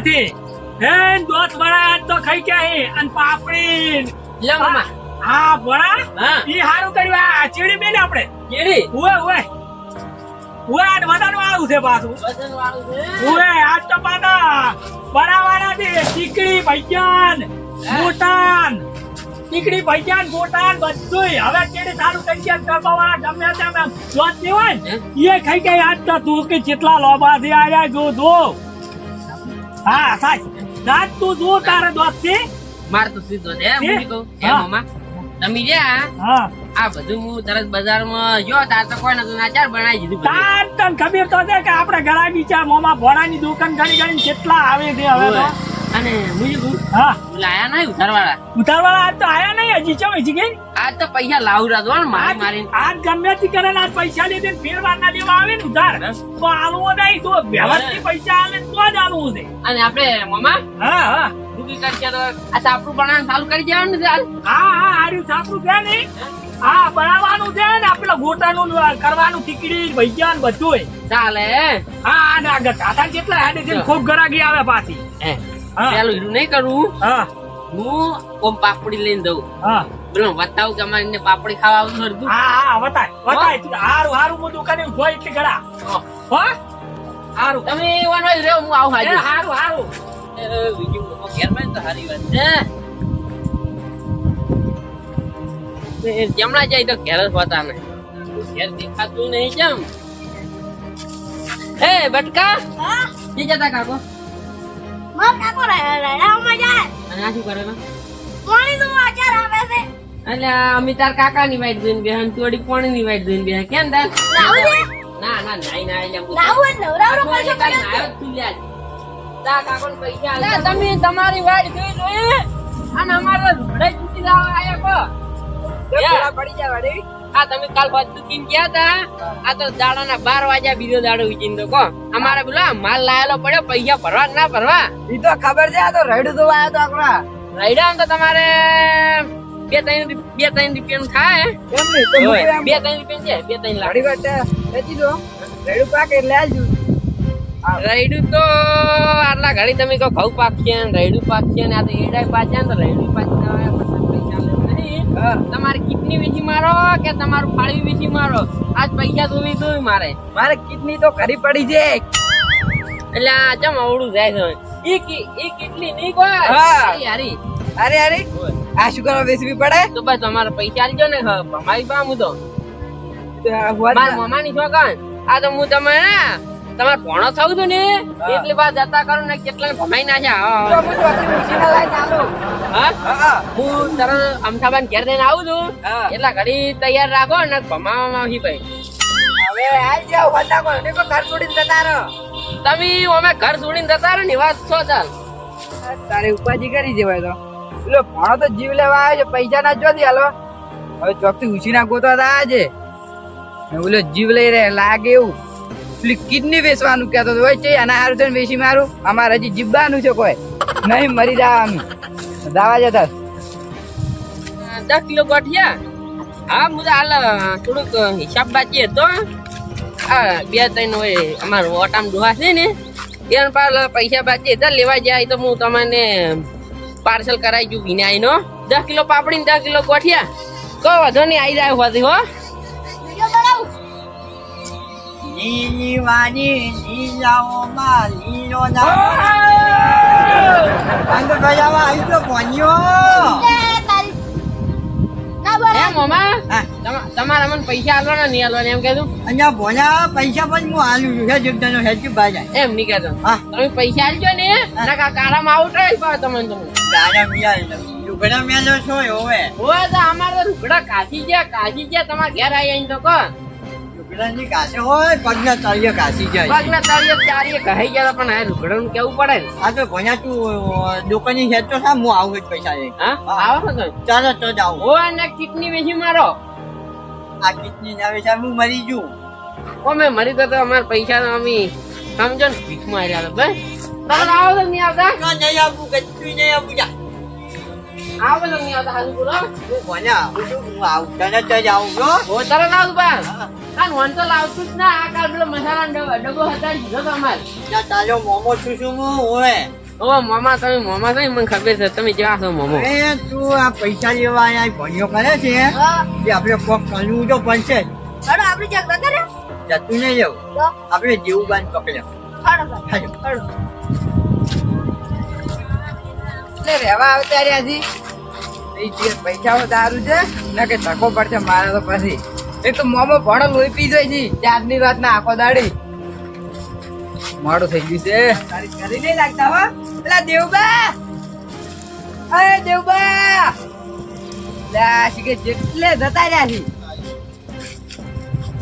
થી હે દોત વડા આજ તો ખાઈ ગયા હે. અને પાપડી લે મામા હા હા. ઈ હારું કર્યું. આ ચીડી બેન આપણે. આજ છે પાછું. વાળું છે? આજ તો થી ટીકડી ભૈયાન ટીકડી ભૈયાન મોટાન બધું હવે ચીડી સારું થઈ ગયા. ગમે તેમ દોતની એ ખાઈ ગયા આજ તો તું કે જેટલા લોબા થી આયા જો જો. હા સાચ. દાંત તું જો તારે દોતથી માર તો સીધો છે છે? હું કહું. એ મામા. તમે જ્યાં હા. આ બધું હું તરત બજારમાં જો તાર તો કોઈ નતું નાચાર બનાવી દીધું. તાર તને ખબર તો છે કે આપણે ઘણા બીચા મોમાં ભોળાની દુકાન ઘણી ઘણી કેટલા આવે છે હવે. અને હું હા. લાયા નહીં ઉતારવાળા ઉતારવાળા આજ તો આયા નહીં હજી ચમ હજી ગઈ? આજ તો પૈસા લાવું રાતો મારી મારી આજ ગમે થી કરે આજ પૈસા ને ફેરવાર ના લેવા આવે ને ઉધાર. તો આલવો નહીં તો વ્યવસ્થિત પૈસા આવે તો જ આલવો દે અને આપણે મામા હા હા. ડૂબી કરશે તો આ સાપડું બનાવવાનું ચાલુ કરી દેવાનું ને ચાલ હા હા હાર્યું સાપરું છે ને. હા બનાવવાનું છે ને આપણે ગોટાનું કરવાનું ટીકડી ભૈયાન બધું ચાલે. હા આગળ સાધન કેટલા હેડે છે ખૂબ ગરાગી આવે પાછી. પેલું હીરું નહીં કરવું હા. હું ઓમ પાપડી લઈને દઉં. હા. પેલો બતાવું કે અમારે એને પાપડી ખાવા આવતું હતું હા હા વતાય તું હારું હારું હું દુકાને જોઈ એટલે ગળા. હો. હારું. તમે એવા નહીં રહ્યો હું આવું હાજર. હારું હારું. એ, બીજું ઘેરમાં તો સારી વાત છે. એ જમણા જાય તો ઘેર જ હોતા ને ઘેર દેખાતું નહીં કેમ? એ બટકા. હા. જતા કાકો. માર કાકો રડાવમાં જાય અને આ શું કરે પાણી નું આચાર આવે છે. એટલે અમે તાર કાકા ની વાઈટ જોઈને બેહન થોડી પાણી ની વાઈટ જોઈને બેહ. કેમ તાર ના ના નાઈ ના એટલે લાવું તો તું કાકોને પૈસા આલે. તમે તમારી વાઈટ જોઈ જોઈ. અને અમારે ભડે ચૂકી લાવવા આયા કો આ તમે કાલ દુકીન ગયા તા. આ તો દાડાના બાર વાગ્યા બીજો દાડો વીજીન તો કો. અમારે બોલા માલ લાયેલો પડ્યો પૈસા ભરવા ના ભરવા? ઈ તો ખબર છે આ તો રડું તો આયો તો આપણા. રડ્યા તો તમારે બે ત્રણ બે ત્રણ રૂપિયાનું થાય. એમ નહીં. બે ત્રણ રૂપિયા છે બે ત્રણ લાખ. ઘડી વાર વેચી દો. રડું પાક એટલે આવજો રાયડું તો આટલા ઘડી તમે કહો ઘઉં પાક છે રાયડું પાકશે ને આ તો એડાય પાછા ને તો રાયડું પાછા કિડની વેચી મારો કે તમારું ફાળવી વેચી મારો? આજ પૈસા તો તો મારે. મારે કિડની તો ઘરી પડી છે. એટલે આ ચમ અવળું જાય છે ઈ ઈ કેટલી નહીં કોઈ? હારી. અરે અરે આ શું કરવા બેસવી પડે? તો બસ તમારા પૈસા આલજો ને હ, પામું તો. મારા. મમાની છોકન આ તો હું તમે તમારે ભણો થવું હતું ને એટલી વાર જતા કરો ને કેટલા ભમાઈ નાખ્યા? હા, હું. તરત અમથાબાન ઘેર જઈને આવું છું. એટલા ઘડી તૈયાર રાખો ને ભમાવામાં આવી ભાઈ. હવે આઈ જાવ કોઈ. નહીં ઘર છોડીને જતા રહો. તમે અમે ઘર છોડીને જતા રહો ને વાત છો ચાલ. તારે ઉપાજી કરી દેવાય તો. એટલે ભણો તો જીવ લેવા આવ્યો છે પૈસા ના જો હાલો. હવે ચોકથી ઉછીના ગોતવા તો છે. ઓલો જીવ લઈ રહે લાગે એવું. કિડની વેચવાનું કહેતો હતો હોય છે આના હારું થઈને વેચી મારું. અમારે હજી જીબવાનું છે કોઈ. નહીં, મરી જવાનું. દાવા જતા. દસ કિલો ગોઠિયા. હા, મુદા હાલ થોડુંક હિસાબ બાકી હતો. આ બે ત્રણ હોય, અમારું ઓટામ ડોહા છે ને. એના પર પૈસા બાકી હતા, લેવા જાય તો હું તમને પાર્સલ કરાવી દઉં વિનાયનો દસ કિલો પાપડી ને દસ કિલો ગોઠિયા. કહો વધો નહીં આવી જાય હોતી હો. લીલી વાની લીલાઓમાં લીલો આવી તો ના તમારા મને પૈસા આલવાના નહીં આલવાના એમ કહેતું અહીંયા ભણ્યા પૈસા પણ હું આલું છું હે જગદાનો હેચી બાજાય એમ નહીં કહેતો હા. તમે પૈસા આલજો ને ના કાળામાં આઉટ રહી પાડે તમને તમે દાદા મિયા લુગડા મેલો છો હવે હોય તો અમારે તો કાશી ગયા કાશી ગયા તમારા ઘેર આવી આવીને તો કહો લુગડાની કાશે હોય પગના તળિયે કાશી જાય પગના તળિયે ચારીએ કહી ગયા પણ આ રૂગડાનું કેવું પડે ને? આ તો ભણ્યા તું દુકાનની હેચ તો સા હું આવું જ પૈસા લઈ હા? આવો ચાલો તો જાઉં હોય ને કિડની વેચી મારો. આ કિડની ના વેચા હું મરી જઉં. ઓ મેં મરી તો તો અમારા પૈસા અમે સમજો ને ભીખ માર્યા તો ભાઈ તમે આવો તો નહીં આવતા? નહીં આપું કચ્છું નહીં આપું. જા. આવો તો નહીં આવતા હાજુ બોલો. હું ભણ્યા આવું હું આવું. તને તો જાઉં હો. તરત આવું બા આ નોન તો લાવતું જ ના. આ કાલ પેલો મસાલા ડબ્બો ડબ્બો હટાડી દીધો ત્યાં તાજો મોમો છું છું હવે ઓ મામા તમે મામા થઈ મને ખબર છે. તમે જ્યાં છો મામો. એ તું આ પૈસા લેવા અહીંયા ભણીઓ કરે છે? એ આપણે કોક કરવું તો પડશે. આપણે નતા જતું નહીં જવું આપણે જેવું બાંધ પકડ્યા હડો હાલો. એટલે રહેવા આવતા રહ્યા છી જે પૈસા દારૂ છે ને કે ધક્કો પડશે મારે તો પછી. એક તો મોમો ભણો લોહી પી જાય છે ચારની વાત ના આખો દાડી. મોડું થઈ ગયું છે. તારી કરી નહીં લાગતા હો. પેલા દેવબા. અરે દેવબા. લા શીખે જેટલે જતા રહ્યા છે.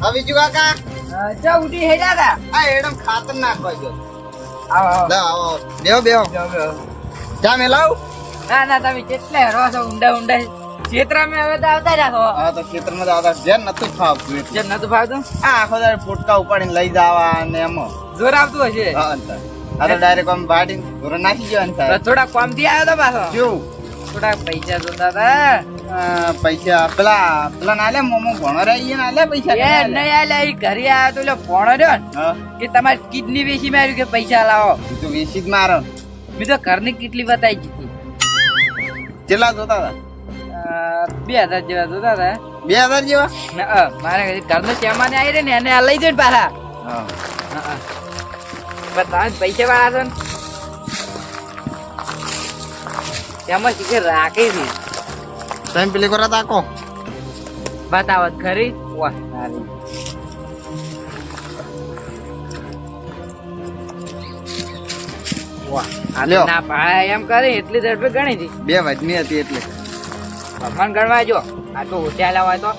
હવે બીજું કાકા? ચો ઉઠી હેડા કા આ એડમ ખાતર નાખવા જો આવો આવો. બેહો, બેહો. જા મેલાવ ના ના તમે કેટલે રહો છો ઊંડા ઊંડા. ક્ષેત્રમાં હવે તો આવતા છો હા તો તો આવતા ઘેર નતું ફાવતું જેમ નતું ફાવતું? આ આખો દાડો ઉપાડીને લઈ જવા અને એમાં. જોર આવતું હશે? હા, અંતર. આ તો ડાયરેક્ટ આમ બાટી ધોરણ નાખી જવાનું થાય થોડા કોમથી આવ્યો તો પાછો. થોડા પૈસા જોતા હતા. પૈસા પેલા પેલા ના લે મોમો ભણો રહી ના લે પૈસા એ નહીં આલે એ ઘરે આવ્યો તો એટલે રહ્યો કે તમારી કિડની વેચી માર્યું કે પૈસા લાવો? વેસી તો વેચી જ મારો. મેં તો ઘરની કેટલી બતાવી દીધી. કેટલા જોતા હતા? બે હજાર જેવા જોતા હતા. બે હજાર જેવા? મારે ઘરનો સામાન આવી ને એને આ લઈ જાય પાછા. તમે પૈસા વાળા છો ને. તેમાં શીખે રાખી છે? તમે પેલી કરો તાકો બતાવત ખરી. વાહ સારી. વાહ. ના પાડે એમ કરે એટલી ઝડપે ગણી હતી બે વજની હતી એટલે. ભગવાન ગણવાજો આ તો ઉઠ્યા લાવા તો.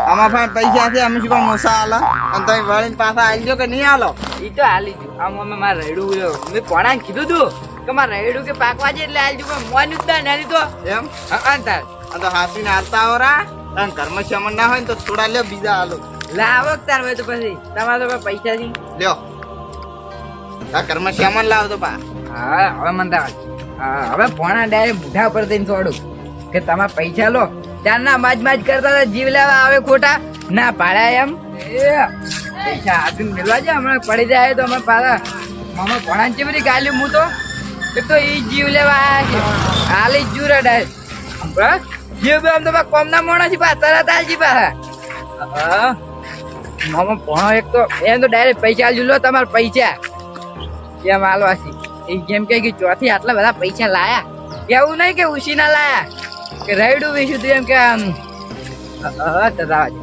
આમાં પણ પૈસા છે અમે શું કામ મોસા આલો. અને તમે વળીને પાછા આવી જાઓ કે નહીં આલો? એ તો હાલી જો. આમ અમે મારે રેડું. મેં કોણાને કીધું તું કે મારે રેડું કે પાકવા છે એટલે હાલજો પણ મોન જ ના નથી તો. એમ? હા તાર. આ તો હાસીને હાલતા હોરા તને ઘરમાં શમન ના હોય ને તો થોડા લ્યો બીજા આલો. લાવો તાર હોય તો પછી. તમારે તો પૈસા છે. લ્યો. આ ઘરમાં શમન લાવો તો પા. હા હવે મને હા હવે ભોણા ડાયરેક્ટ બુઢા પર જઈને છોડું કે તમે પૈસા લો. ત્યારના માજ માજ કરતા હતા, જીવ લેવા આવે ખોટા. ના પાડ્યા એમ. પૈસા હાથીને મેળવા છે હમણાં પડી જાય તો અમે પાછા મામા ભણા છે બધી ગાલ્યું હું તો? એ તો એ જીવ લેવા આવ્યા છે. હાલી જ હા? જીવ બી આમ તો કોમ ના મોણા છે પા તરત આજી પાછા. હા. મામા ભણો એક તો એમ તો ડાયરેક્ટ પૈસા આલજો, લો તમારા પૈસા. કેમ હાલવાસી એ જેમ કે ચોથી આટલા બધા પૈસા લાયા. એવું નહીં કે ઉશીના લાયા. કે રાયડું વેચ્યું તું એમ કે આમ હા તો રાવા દે.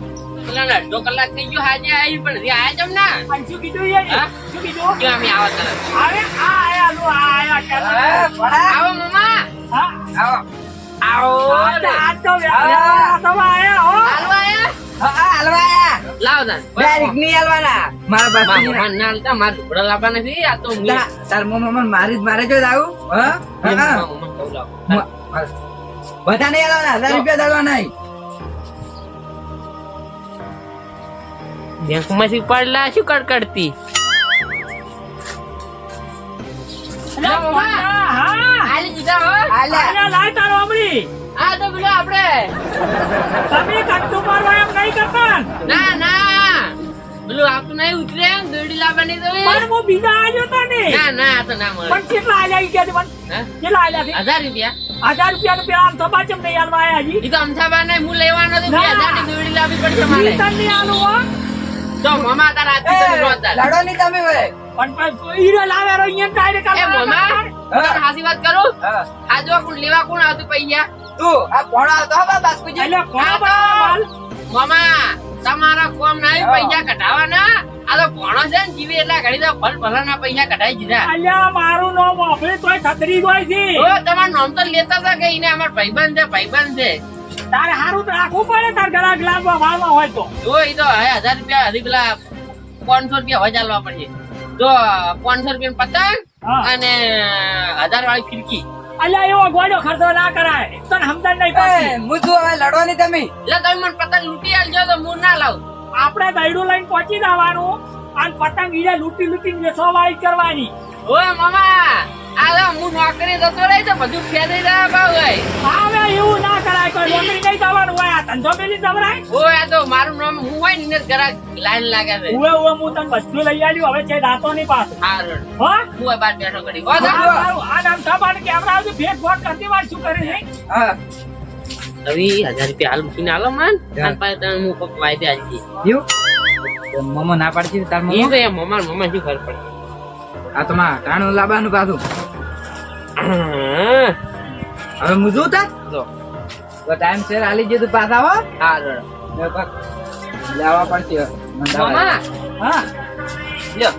પેલા ને અડધો કલાક થઈ ગયો હાજે આવી પણ આયા જમ ના શું કીધું યાર? શું કીધું જો અમે આવો તરત આવે આ આયા લો આયા હા, આવો મામા હા આવો આવો આ તો- આ તો આયા હો હાલવા આયા હા, હા, હાલવા આયા. લાવ તાન Direct નહીં હાલવાના. મારા ના હાલતા લાવવા નથી આ તો તાર મારી જ મારે જો આવું હા હા, હા. કહું લાવો. બધા નહીં હાલવાના હજાર રૂપિયા દળવા નહીં. બેંકમાંથી પડલા શું કડકડતી હજાર ભણા, હજાર રૂપિયા નું પેલા આમ થપા ચમ નહીં આલવા આયા હજી? તો અમથાબા ને હું લેવાનો તો બે ના. હજારની દોડી લાવવી પડશે મારે નહીં હો. તો મામા તારા રોતા લડો નહીં તમે પણ લાવે રો અહીંયા direct એ મામા વાત કરું હા. આ જો કોણ લેવા કોણ આવતું પૈયા તું આ ભણો આવતો હા બાસ્કુજી એટલે કોણ બનાવવા મામા તમારા કોમ ના. પૈસા કઢાવાના? આ તો ભણો છે ને જીવી એટલા ઘડી તો ભલ ભલાના પૈસા કઢાઈ દીધા. અલ્યા મારું નામ તોય છત્રી જ હોય છે. ઓ તમાર નામ તો લેતા હતા કે એને અમાર ભાઈબંધ છે ભાઈબંધ છે? તારે હારું તો રાખવું પડે તાર ગળા ગ્લાસમાં વાળવા હોય તો. જો ઈ તો હવે હજાર રૂપિયા હજી પેલા પાંચસો રૂપિયા હોય ચાલવા પડશે. જો પાંચસો રૂપિયા પતંગ અને હજાર વાળી ફિરકી. અલ્યા એવો ગોળો ખર્ચો ના કરાય. તને સમજણ નહીં પડતી. હું શું હવે લડવાની તમે. એટલે તમે મને પતંગ લૂંટી આલજો તો હું ના લાવું. આપણે દૈડું લઈને પહોંચી જવાનું. અને પતંગ ઈડે લૂંટી લૂંટી વેચવા વાળી કરવાની. ઓ મામા આલા હું નોકરી જતો રહી તો બધું ફેરી રહ્યા ભાઈ હવે એવું ના કરાય કોઈ નોકરી નહીં જવાનું હોય આ ધંધો મેલી જવરાય. ઓય આ તો મારું નામ હું હોય ને ઘરા લાઈન લાગે છે. ઉવે ઉવે હું તને બધું લઈ આવ્યું હવે છે દાંતો નહીં પાછું હારું હો? હું આ બાર બેઠો કરી હો હા. સારું. આ નામ સાંભળ કેમેરા આવશે ફેર ફોન કરતી વાર શું કરે છે? હા. રવિ હજાર રૂપિયા હાલ મૂકીને આલો માન. તાર પાસે તને હું કોક વાયદે. એવું? મમ્મો ના પાડતી તાર મમ્મો મમ્મા મમ્મા શું ખબર પડે? આ તો માં ટાણું લાવવાનું પાછું. હવે જોઉં તાર? જો. ટાઈમ છે આલી જતું પાછા હો. હા લાવવા પડશે. મામા. હા. લ્યો.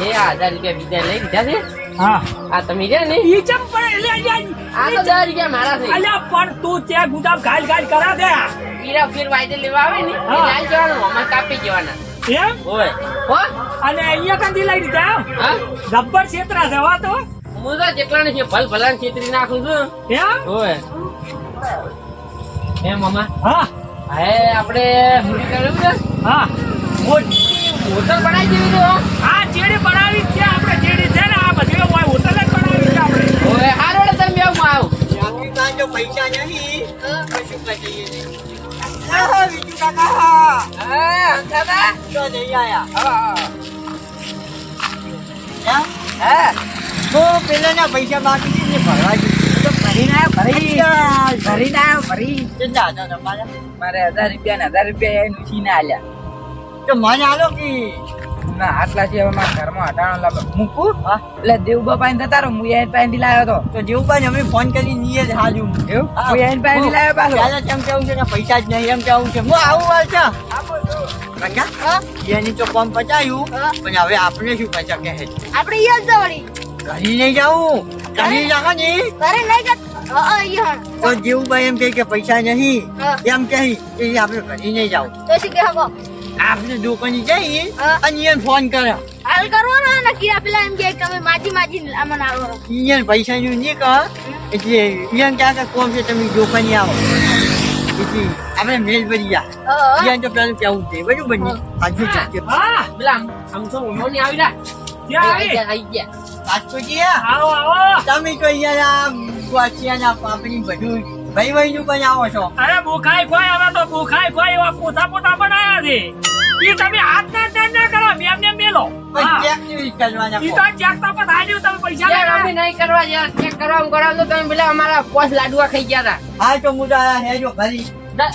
એ હજાર રૂપિયા બીજા લઈ લીધા છે? હા. આ તમે રહ્યા ને ઈ ચમ પણ એટલે આ તો દસ રૂપિયા મારા છે. અલ્યા પણ તું ત્યાં ગુદામ ગાલ ગાલ કરા દે. પીરા ફીર વાયદે લેવા આવે ને લાલ જવાનું કાપી જવાના. એમ હોય હો? અને અહીંયા કંદી લઈ લીધા એમ હા? ગબ્બર છેતરા જવા તો. હું તો જેટલા ને છે ભલ ભલા છેતરી નાખું છું. એમ હોય એ મામા? હા. હે આપણે મૂડી કર્યું છે? હા. મોટી હોટલ બનાવી દેવી તો આ ચેડી બનાવી છે આપણે ચેડી છે ને આ બધી હોય હોટલ જ બનાવી છે આપણે. હોય હારો ને તમે આવું. આવું પાસે પૈસા નહીં તો શું કરીએ? નહીં. આહા, વિજુ કાકા હા દાદા તો નહીં આયા હા એમ? હું પેલાના પૈસા બાકી છે ને ભરવા જઈશ. તો ભરીને આવ્યો ભરી ભરીને? મારે હજાર રૂપિયા ને હજાર રૂપિયા એ નુસીને આલ્યા તો મને આલો કે ના આટલા છે હવે મારા ઘરમાં હટાણો લાવો મૂકું? એટલે દેવ બાપા ને થતા રહો હું એન લાવ્યો તો તો જેવું અમે ફોન કરી નીએ જ હાજુ એવું? હું. એન પાસેથી લાવ્યો પાછો? ત્યારે કેમ કેવું છે કે પૈસા જ નહીં એમ કેવું છે. હું આવું વાર છે કાકા એની તો કોમ પચાયું. પણ હવે આપણે શું પૈસા કહે છે? આપણે નહીં જાવું ઘરી ને? નહીં જત. તો જેવું ભાઈ એમ કે પૈસા નહીં. એમ કહે આપણે ઘરે નહીં જાઉં. તો શું હગો. આપણે દુકાને જઈએ. અને એને ફોન કરે હાલ કરવાનો ને કીડા પેલા એમ કે તમે માજી માજી અમને આવો. એને પૈસા નું નહીં કહો એટલે એને ક્યાં કે કોમ છે તમે દુકાને આવો. એટલે આપણે મેલ ભરી ગયા. એને તો પેલું કેવું છે બરોબર ને? આજુ ચાલશે હા પેલા આમ તો ઓનો ની આવી રહ્યા. ક્યાં આવી આવી? ગયા આવી ગયા. આવો આવો. તમે તો અહીંયા ગુવાચિયાના પાપડી બધું ભાઈ ભાઈ નું આવો છો? અરે બુખાઈ ખોય હવે તો બુખાઈ ખોય એવા પોતા પોતા બનાયા છે. ઈ તમે હાથ ના દંડ ના કરો મેમ ને મેલો. ચેક ઈ તો ચેક તો પણ હાલ્યું તમે પૈસા યાર, લેવા. અમે નહીં કરવા ગયા ચેક કરવા કરવા તો તમે પેલા અમારા પોસ લાડવા ખાઈ ગયા હતા હા તો હું તો આયા ઘરી. દ-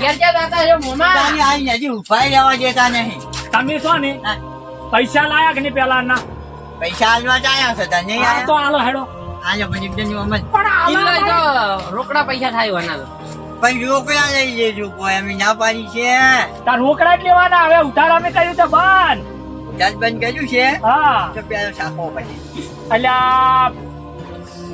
ઘેર ગયા હતા જો મોમા. તાની હજી દેતા નહીં. તમે છો ને? પૈસા લાયા કે નહીં પેલા ના પૈસા હાલવા જ આયા છે તાર નહીં તો આયા હાલો હેડો. આજો પછી એકદમ અમે કિલ્લો તો રોકડા પૈસા થાય વાના તો. પણ રોકડા લઈ લેજો કોઈ અમે ના પાડી છે. તાર રોકડા જ લેવાના હવે ઉધાર અમે કર્યું તો બંધ. ચાલ બંધ કર્યું છે? હા. તો પેલો સાખો પછી અલ્યા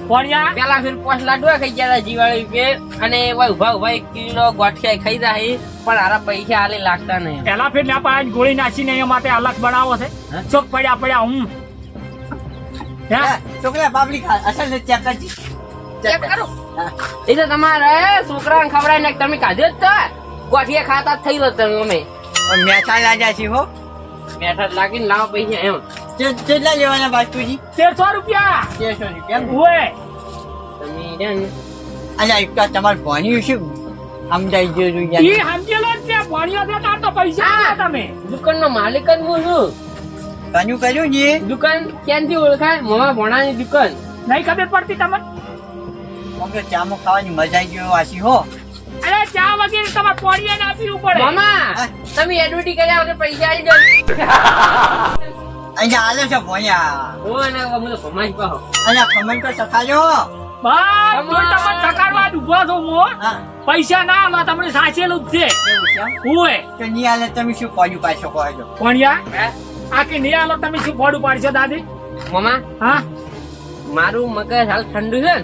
ભણ્યા? પેલા ફેર પોસ લાડવા ખાઈ ગયા જીવાળી કે અને ભાઈ ઊભા ઊભા એક કિલો ગોઠિયા ખાઈ જાય પણ આરા પૈસા આલે લાગતા નહીં. પેલા ફેર ના પાંચ ગોળી નાખીને એ માટે અલગ બનાવો છે. ચોક પડ્યા પડ્યા હે? છોકરા બાબલી ખા અસલ ને ચેક કરજી. ચેક કરો? એ તો તમારે છોકરાને ખવડાવી ને તમે કાઢ્યો જ તો. ગોઠિયા ખાતા થઈ જતો અમે. મેઠા લાજા છે હો. મેઠા લાગીને લાવો પૈસા એમ. કેટલા લેવાના બાસ્તુજી તેરસો રૂપિયા. તેરસો રૂપિયા ઓય તમે રહ્યા અલ્યા એક તો તમારે ભણ્યું શું સમજાઈ ગયું ઈ સમજેલો જ છે. ભણ્યો છે તો પૈસા તમે. દુકાનનો માલિક જ હું છું. તનું કર્યું ને દુકાન ક્યાંથી ઓળખાય? મોમાં ભણાની દુકાન. નહીં ખબર પડતી તમને? ઓકે ચામો ખાવાની મજા આવી ગયો આશી હો. અરે ચા વગેરે તમારે પોણીએ ના પીવું પડે. મામા તમે એડવર્ટી કર્યા વગર પૈસા આવી જાવ અહીંયા આલે છે ભોયા ઓ અને હું તો ભમાઈ પાહો. અહીંયા ખમણ તો સખાજો તમને ઊભો છું પૈસા ના આલો તમને સાચેલું જ છે. ઓય તો ની આલે તમે શું કર્યું પાછો કહો છો? ભણ્યા આ નહીં આલો તમે શું ફોડું પાડશો દાદી? મામા હા? મારું મગજ હાલ ઠંડુ છે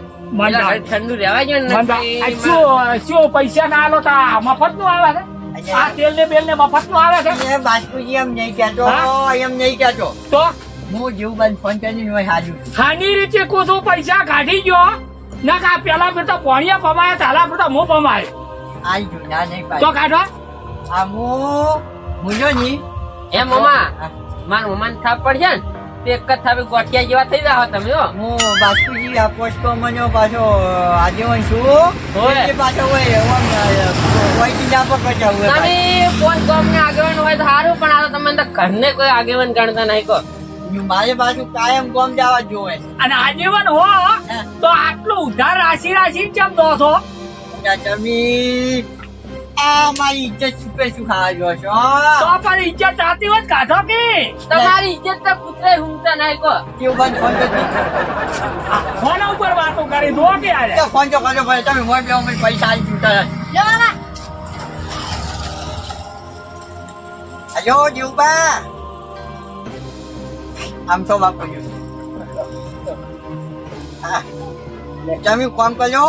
ઠંડુ રહેવા જોઈએ શું શું પૈસા ના આલો તા મફતનું આવે છે? આ તેલ ને બેલ ને મફતનું આવે છે? બાજપુજી એમ નહીં કહેતો એમ નહીં કહેતો. તો? હું જેવું બંધ ફોન કરીને હોય હાજુ. ખાની રીતે કૂદું પૈસા કાઢી ગયો. ના કા પેલા ફેરતા પોણિયા પમાયા તાલા ફેરતા મો પમાય. આઈ ગયું ના નહીં તો કાઢો. આ મો મુજો ની એ મામા મારા મમ્મા ને થાપ પડશે ને તે એક જ થાપે ગોઠિયા જેવા થઈ રહ્યા તમે હો. હું બાસ્કુજી આ પોસ્ટો મન્યો પાછો આજીવન છું. હોય. પાછો હોય કોઈ ના પર હોય તમે કોણ ગામ ને આગેવાન હોય તો સારું પણ આ તો તમે તો ઘરને કોઈ આગેવાન ગણતા નહીં કો મારે પાછું કાયમ કોમ જવા જ જોવે અને આજીવન હો તો આટલું ઉધાર રાશિ રાશિ ચમ દો છો? તમે આ મારી ઇજ્જત છુપે શું ખાવા જો છો તો પણ ઇજ્જત આતી હોત કાઢો કે? તમારી ઇજ્જત તો પુત્રે હુંતા નહીં કો કેવું બંધ ફોન તો ફોન ઉપર વાતો કરી દો કે આરે તો ફોન તો કરો ભાઈ તમે મોટ લેવો મને પૈસા આવી જૂતા લો બાબા. હલો જીવબા. આમ તો બાપુ તમે કોમ કરજો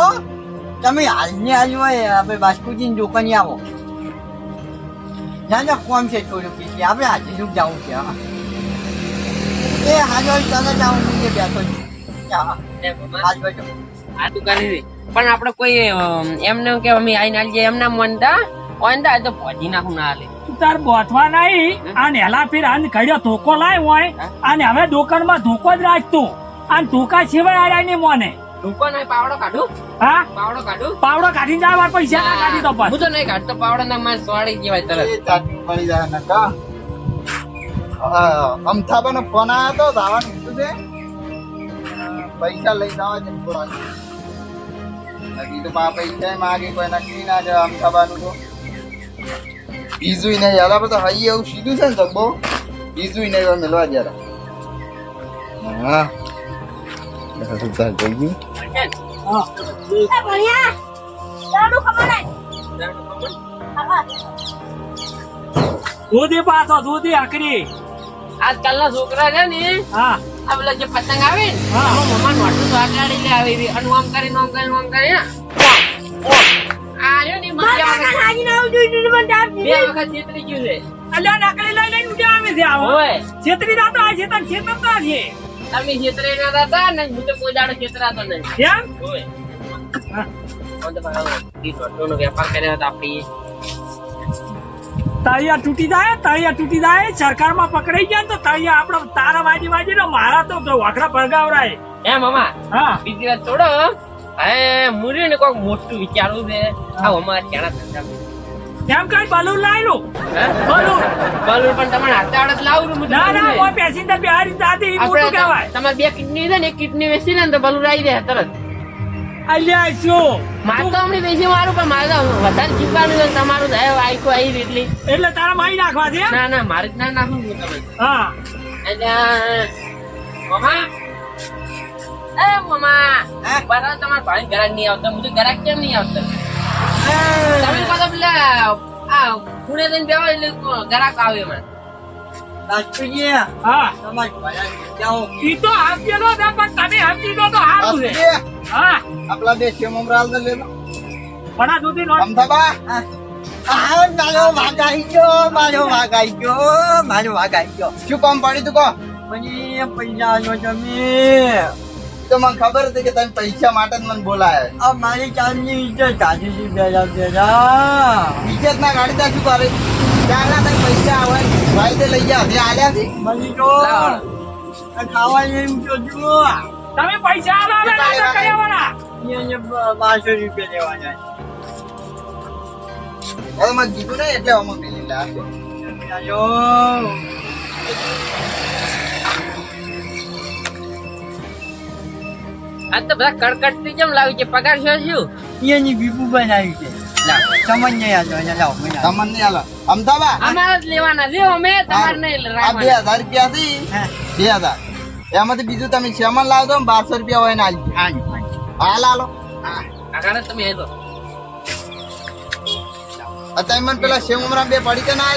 તમે હાલની હાલ હોય આપણે બાસ્કુજી દુકાને આવો. ના ના કોમ છે થોડું પીછી આપણે આજે જ જવું છે હા. એ હાજર જાઉં હું જે બેઠો છું. આ પણ આપણે કોઈ એમને કે અમે આઈને આલી જઈએ એમના મનતા ઓંધા તો ભજી નાખું ના હાલે તાર બોથવા નહીં. અને હેલા ફીર આને કડ્યો ધોકો લાય હોય. અને હવે દુકાનમાં ધોકો જ રાખતું અને ધોકા સિવાય આર્યા નહીં મોને. નહીં પાવડો કાઢું. હા? પાવડો કાઢું. પાવડો કાઢી જાય વાર પૈસા ના કાઢી તો હું તો નહીં કાઢતો પાવડો ના મારે સોળી કહેવાય તરત. જાય નકા અમથાબાનો ફોન આવ્યો તો દાવાનું કીધું છે. પૈસા લઈ જવા છે થોડા નક્કી તો પા પૈસા માગે કોઈ નક્કી ના છે અમથાબાનું તો. બીજું નહીં યાર આપણે તો હઈ એવું સીધું છે ને જબ્બો બીજું નહીં મેળવા જરા હા. જઈ ગયું એ ભણ્યા લાડુ ખબર દૂધી પાછો દૂધી આકરી. આજકાલના છોકરા છે ને હા. આ પેલા જે પતંગ આવે ને હા. મમ્મા નોટું તો આગાડી લે આવી રહી અને આમ કરીને આમ કરીને આમ કરી હા. આ રહ્યો ને બે વખત- ના છેતરી ગયું છે. અલ્યા નાકડી લઈ લઈને ઉડ્યા આવે છે આવો છેતરી જાતો આ છેતર છેતરતા છે. તમે છેતરે ના હતા ને હું તો કોઈ દાડો છેતરાતો નહીં. કેમ? વેપાર કર્યો હતો આપણી. તળિયા તૂટી જાય તળિયા તૂટી જાય સરકારમાં પકડાઈ ગયા ને તો તળિયા આપડે તારા વાજી વાજી ને મારા તો વાકડા ભરગાવરાય. હે મામા હા. બીજી વાત છોડો હે મુરી ને કોઈક મોટું વિચારવું છે. આ અમારા ત્યાં ધંધા. કેમ કઈ બલૂન લાવી હે? બલૂન બલૂન પણ તમારે હાથે આડત લાવું ના ના કોઈ પેસેન્જર બે હારી સાથે મોટું કહેવાય. તમારે બે કિડની છે ને એક કિડની વેચી ને તો બલૂન આવી જાય તરત. અલ્યા શું મારે તો હમણાં બેસી મારું પણ મારે તો વધારે શીખવાનું છે તમારું હવે આઈકો આવી એટલી. એટલે તારા મારી નાખવા છે ના ના મારે જ ના નાખું છું તમે હા. એટલે મમા એ મમા હે? બરાબર તમારા ભાઈ ઘરાક નહીં આવતો હું તો ઘરાક કેમ નહીં આવતો? પાછા આ ખૂણે જઈને બેહો એટલે ઘરાક આવે એમાં. બાસ્કુજી હા. તમારી જાઓ. ઈ તો આપેલો છે પણ તમે સમજી દો તો સારું છે. હા. આપલા છે મમરાલ તો લેલો. પણ દૂધી આ મારો આવી ગયો મારો આવી ગયો મારો આવી ગયો. શું કામ પડી તું કહો? મને પૈસા આવ્યો તમે. તો મને ખબર હતી કે તમે પૈસા માટે જ મને બોલાયા. આ મારી ચાંદની ઇજ્જત કાઢી છે બેરા બેરા ઇજ્જત ના ગાડી તા શું કરે? ચાલના તમે પૈસા આવે. ભાઈ તે લઈ જા તે આલ્યા થી મળી તો. ખાવા એમ તો જુઓ તમે પૈસા આલો હવે ના કયા વાળા અહીંયા બારસો રૂપિયા લેવાના હવે મને કીધું ને એટલે અમુક પેલી આ તો બધા કડકડતી કેમ લાવી છે? પગાર છે શું? એની બીબુ બનાવી છે. લાવ સમજ નહીં આવતો અહીંયા લાવ મને આલો. આલો. અમથાબા અમારે જ લેવાના છે અમે તમારે નહીં આ બે હજાર રૂપિયા થી? બે હજાર. એમાંથી બીજું તમે સામાન લાવજો ને બારસો રૂપિયા હોય ને આલજો હાલો, હાલો. હાલ તમે એ તો અત્યારે મને પેલા સેવ ઉમરા બે પડી કે ના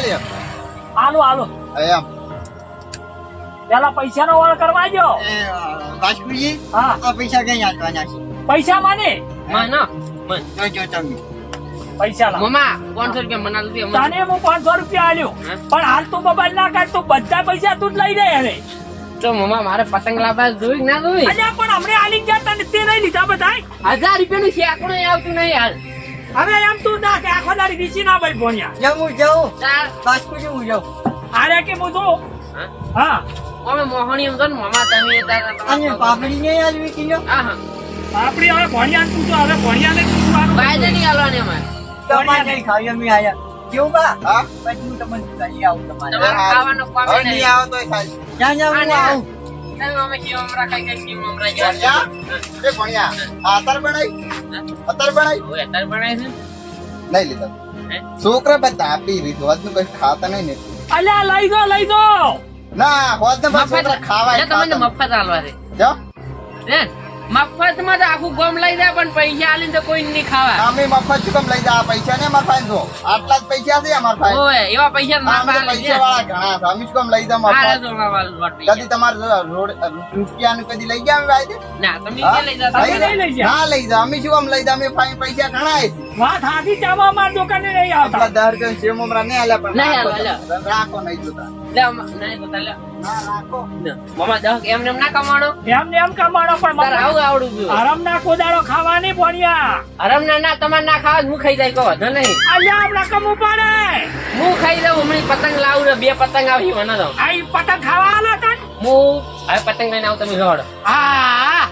આલો આલો એમ. પેલા પૈસા નો વાળ કરવા જો એ, હા. આ પૈસા કઈ આપવાના છે? પૈસા માને? માં મન જોજો તમે. પૈસા લાવ. મમ્મા પાંચસો રૂપિયા મના લીધી તને હું પાંચસો રૂપિયા આલ્યો. પણ હાલ તું મોબાઈલ ના કાઢ તું બધા પૈસા તું જ લઈ હવે. તો મમા મારે પતંગ લાવવા જોઈ ના જોઈ? અલ્યા પણ હમણે આલી ગયા તને તે નહીં લીધા બધા હજાર રૂપિયાનું શેકડું ય આવતું નહીં હાલ. હવે એમ તું ના કે આખો દાડી વીસી ના ભાઈ ભણ્યા. જાઉં જવું ચાર બાસ્કુજી હું જાઉં. આરે કે હું? હા? અમે મોહણી એમ તો મામા તમે તારા પાપડી ને આજ વીકી લ્યો હા હા. પાપડી હવે ભણિયા તું તો હવે બાયદે નહીં હાલવાની અમારે. તમારે નહીં ખાવી અમે આયા. કેવું બા? હા? પછી હું તમને લઈ આવું તમારે. તમારે ખાવાનો હવે નહીં. નહીં આવો તોય ખાઈ જ્યાં જ્યાં હું આવું. તમે અમે કેમ ગયા? એ ભણ્યા. અતર છે લીધા. છોકરા બધા આપી રીત હોદનું કઈ ખાતા નહીં ને. અલ્યા લઈ દો લઈ દો ના હોત ને મફત છોકરા ખાવાય તમને મફત આલવા દે. જો. મફતમાં તો આખું ગમ લઈ જાય પણ પૈસા આલીને તો કોઈ નહીં ખાવા. અમે મફત ગમ લઈ જા? પૈસા ને અમાર પાસે જો. આટલા જ પૈસા છે અમાર પાસે. ઓય એવા પૈસા ના તો પૈસા વાળા ઘણા છે. અમે ગમ લઈ જા મફત કદી તમારે રોડ રૂપિયાનું કદી લઈ ગયા અમે ભાઈ? ના તમે હા? લઈ જતા ના લઈ જા અમે શું ગમ લઈ જા અમે પાસે પૈસા ઘણા છે. વાત હાથી અમાર દુકાને નહીં આવતા. દર કે સેવ મમરા નહીં આલ્યા પણ નહીં રાખો રાખો નહીં જોતા. લે નહીં જોતા લે. રાખો. મામા દહ એમને એમ ના કમાણો? એમ ને કમાણો પણ તારે આવું આવડું છું આરામ ના કોદાળો ખાવાની ભણ્યા હરમ ના ના તમારે ના ખાવા હું ખાઈ જાય કહો વાંધો નહીં. અલ્યા આપણા કમું પડે. હું ખાઈ દઉં હમણાં પતંગ લાવું ને બે પતંગ આવી મને આ પતંગ ખાવા આલા તન? હું હવે પતંગ લઈને આવું તમે જોડો. હા